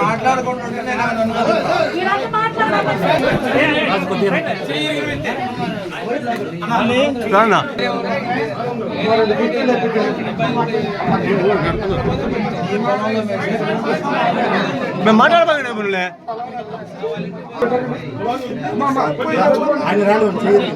మాట్లాడుకుంటుంటే నేను. ఈరోజు మాట్లాడాలి రానా మేము మాట్లాడబాగండి మునులే గారికి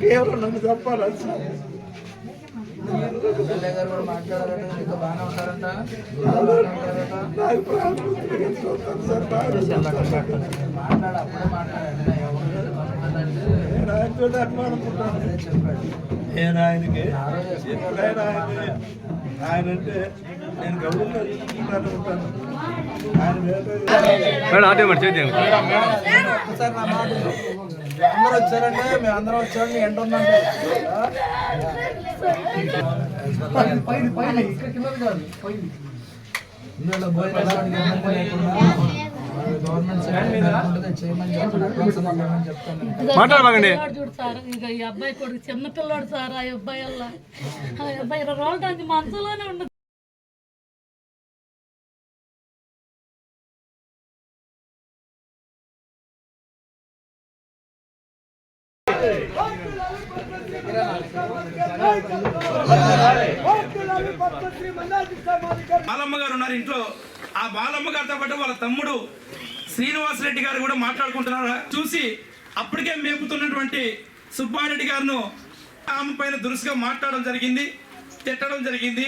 కేవలం నన్ను తప్పాలి ఎమ్మెల్యే గారు కూడా మాట్లాడారంట ఇంకా బాగానే ఉంటారంట. నాకు ప్రాణం సార్ మాట్లాడు అప్పుడే మాట్లాడండి ఎవరు అభిమానుకుంటాను చెప్పాడు నేను ఆయనకి ఎప్పుడైనా ఆయన ఆయన అంటే నేను గౌరవంగా చూసుకుంటాను ఉంటాను. ఆయన వేరే మేడం ఆటే మరి చేద్దాం ఒకసారి నా మాట విను. అందరూ వచ్చారంటే మేము అందరం వచ్చారని ఎండ ఉందంటే మాట్లాడబాగండి చూడు సార్ ఇక ఈ అబ్బాయి కొడుకు చిన్నపిల్లాడు సార్ ఆ అబ్బాయి వల్ల ఆ అబ్బాయి ఇరవై రోజులు నుంచి మనసులోనే ఉండదు బాలమ్మ గారు ఉన్నారు ఇంట్లో. ఆ బాలమ్మ గారితో పాటు వాళ్ళ తమ్ముడు శ్రీనివాస్ రెడ్డి గారు కూడా మాట్లాడుకుంటున్నారు? చూసి అప్పటికే మేపుతున్నటువంటి సుబ్బారెడ్డి గారును ఆమె పైన దురుసుగా మాట్లాడడం జరిగింది తిట్టడం జరిగింది.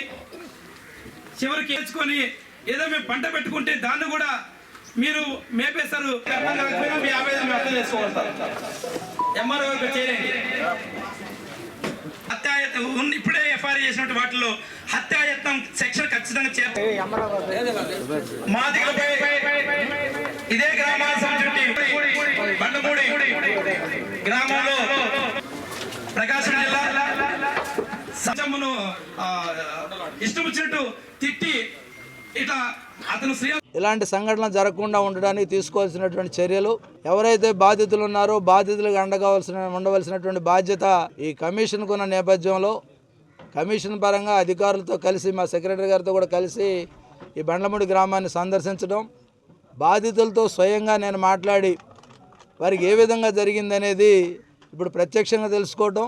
చివరికి తెచ్చుకొని ఏదో మేము పంట పెట్టుకుంటే దాన్ని కూడా మీరు మేపేస్తారు మీ ఆవేదన మీరు అర్థం చేసుకోగలుగుతారు. ఎంఆర్ఓ గారికి చేయండి హత్యాయత్నం ఉన్న ఇప్పుడే ఎఫ్ఐఆర్ చేసినట్టు వాటిలో హత్యాయత్నం సెక్షన్ ఖచ్చితంగా చేయాలి మాదిగలపై ఇదే గ్రామాల సంచుట్టి గ్రామంలో ప్రకాశం జిల్లా ఇష్టం వచ్చినట్టు తిట్టి ఇట్లా అతను శ్రీ ఇలాంటి సంఘటనలు జరగకుండా ఉండడానికి తీసుకోవాల్సినటువంటి చర్యలు ఎవరైతే బాధితులు ఉన్నారో బాధితులకు అండగావాల్సిన ఉండవలసినటువంటి బాధ్యత ఈ కమిషన్కు ఉన్న నేపథ్యంలో కమిషన్ పరంగా అధికారులతో కలిసి మా సెక్రటరీ గారితో కూడా కలిసి ఈ బండ్లమూడి గ్రామాన్ని సందర్శించడం బాధితులతో స్వయంగా నేను మాట్లాడి వారికి ఏ విధంగా జరిగిందనేది ఇప్పుడు ప్రత్యక్షంగా తెలుసుకోవటం.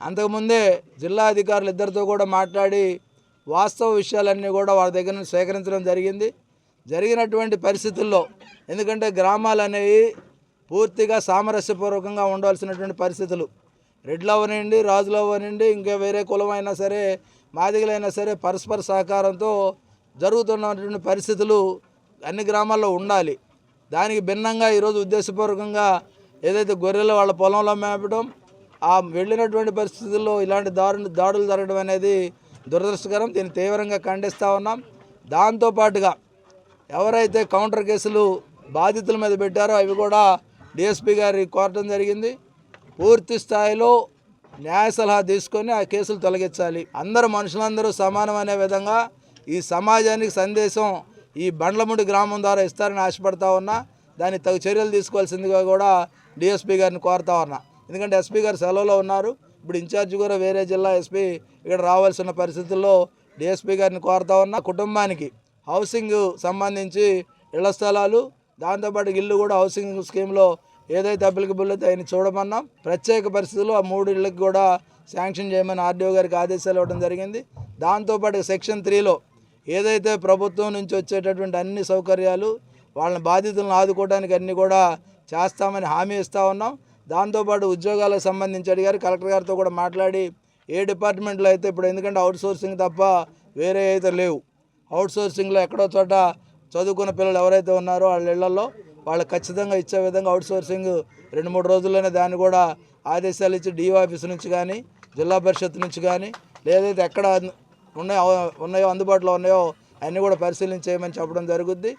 అంతకుముందే జిల్లా అధికారులు ఇద్దరితో కూడా మాట్లాడి వాస్తవ విషయాలన్నీ కూడా వారి దగ్గర నుంచి సేకరించడం జరిగింది. జరిగినటువంటి పరిస్థితుల్లో ఎందుకంటే గ్రామాలు అనేవి పూర్తిగా సామరస్యపూర్వకంగా ఉండవలసినటువంటి పరిస్థితులు. రెడ్లు అవనండి రాజులు అవనండి ఇంకా వేరే కులమైనా సరే మాదిగలైనా సరే పరస్పర సహకారంతో జరుగుతున్నటువంటి పరిస్థితులు అన్ని గ్రామాల్లో ఉండాలి. దానికి భిన్నంగా ఈరోజు ఉద్దేశపూర్వకంగా ఏదైతే గొర్రెలు వాళ్ళ పొలంలో మేపడం ఆ వెళ్ళినటువంటి పరిస్థితుల్లో ఇలాంటి దారుణ దాడులు జరగడం అనేది దురదృష్టకరం. దీన్ని తీవ్రంగా ఖండిస్తూ ఉన్నాం. దాంతోపాటుగా ఎవరైతే కౌంటర్ కేసులు బాధితుల మీద పెట్టారో అవి కూడా డిఎస్పీ గారి కోరటం జరిగింది. పూర్తి స్థాయిలో న్యాయ సలహా తీసుకొని ఆ కేసులు తొలగించాలి. అందరు మనుషులందరూ సమానం అనే విధంగా ఈ సమాజానికి సందేశం ఈ బండ్లముడి గ్రామం ద్వారా ఇస్తారని ఆశపడతా ఉన్నా దానికి తగు చర్యలు తీసుకోవాల్సిందిగా కూడా డిఎస్పీ గారిని కోరుతా ఉన్నా. ఎందుకంటే ఎస్పీ గారు సెలవులో ఉన్నారు. ఇప్పుడు ఇన్ఛార్జ్ కూడా వేరే జిల్లా ఎస్పీ ఇక్కడ రావాల్సిన పరిస్థితుల్లో డిఎస్పీ గారిని కోరుతా ఉన్నా. కుటుంబానికి హౌసింగ్ సంబంధించి ఇళ్ళ స్థలాలు దాంతోపాటు ఇల్లు కూడా హౌసింగ్ స్కీమ్లో ఏదైతే అప్లికబుల్ అయితే ఆయన చూడమన్నాం. ప్రత్యేక పరిస్థితుల్లో ఆ మూడు ఇళ్ళకి కూడా శాంక్షన్ చేయమని ఆర్డీఓ గారికి ఆదేశాలు ఇవ్వడం జరిగింది. దాంతోపాటు సెక్షన్ త్రీలో ఏదైతే ప్రభుత్వం నుంచి వచ్చేటటువంటి అన్ని సౌకర్యాలు వాళ్ళని బాధితులను ఆదుకోవడానికి అన్నీ కూడా చేస్తామని హామీ ఇస్తూ ఉన్నాం. దాంతోపాటు ఉద్యోగాలకు సంబంధించి అడిగారు. కలెక్టర్ గారితో కూడా మాట్లాడి ఏ డిపార్ట్మెంట్లో అయితే ఇప్పుడు ఎందుకంటే అవుట్ సోర్సింగ్ తప్ప వేరే అయితే లేవు. అవుట్ సోర్సింగ్లో ఎక్కడో చోట చదువుకున్న పిల్లలు ఎవరైతే ఉన్నారో వాళ్ళ ఇళ్ళలో వాళ్ళు ఖచ్చితంగా ఇచ్చే విధంగా అవుట్ సోర్సింగ్ రెండు మూడు రోజుల్లోనే దాన్ని కూడా ఆదేశాలు ఇచ్చి డిఓ ఆఫీస్ నుంచి కానీ జిల్లా పరిషత్ నుంచి కానీ లేదైతే ఎక్కడ ఉన్నాయో ఉన్నాయో అందుబాటులో ఉన్నాయో అన్నీ కూడా పరిశీలన చేయమని చెప్పడం జరుగుద్ది.